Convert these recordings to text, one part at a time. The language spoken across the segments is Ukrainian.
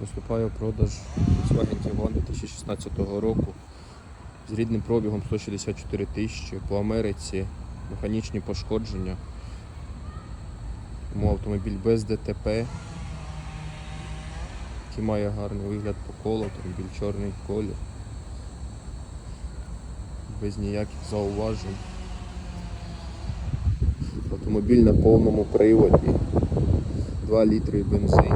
Поступає в продаж Volkswagen Tiguan 2016 року з рідним пробігом 164 тисячі по Америці, механічні пошкодження. Тому автомобіль без ДТП, який має гарний вигляд по колу, автомобіль чорний колір, без ніяких зауважень. Автомобіль на повному приводі, 2 літри бензин.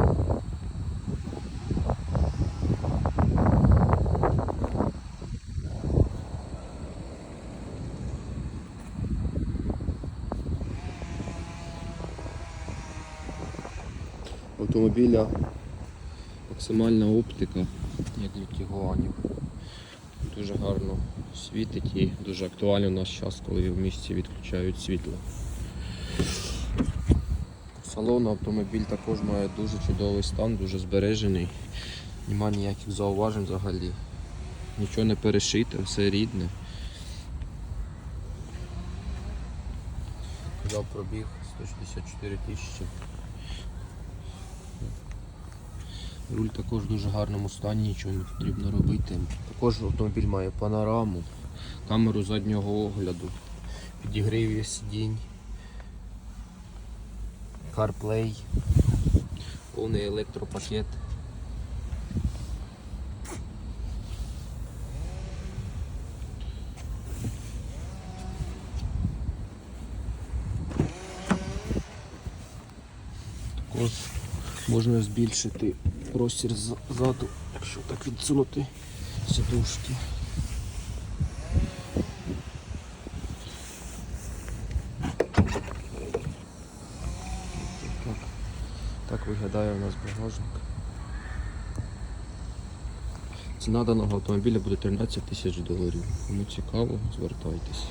Автомобіля максимальна оптика, як для тігуанів. Дуже гарно світить і дуже актуально в наш час, коли в місті відключають світло. Салон автомобіль також має дуже чудовий стан, дуже збережений. Нема ніяких зауважень взагалі. Нічого не перешите, все рідне. Взяв пробіг 164 тисячі. Руль також в дуже гарному стані, нічого не потрібно робити. Також автомобіль має панораму, камеру заднього огляду, підігрів сидінь, CarPlay, повний електропакет. Також можна збільшити простір ззаду, якщо так відсунути сідушки. Так, так виглядає у нас багажник. Ціна даного автомобіля буде 13 тисяч доларів. Кому цікаво, звертайтесь.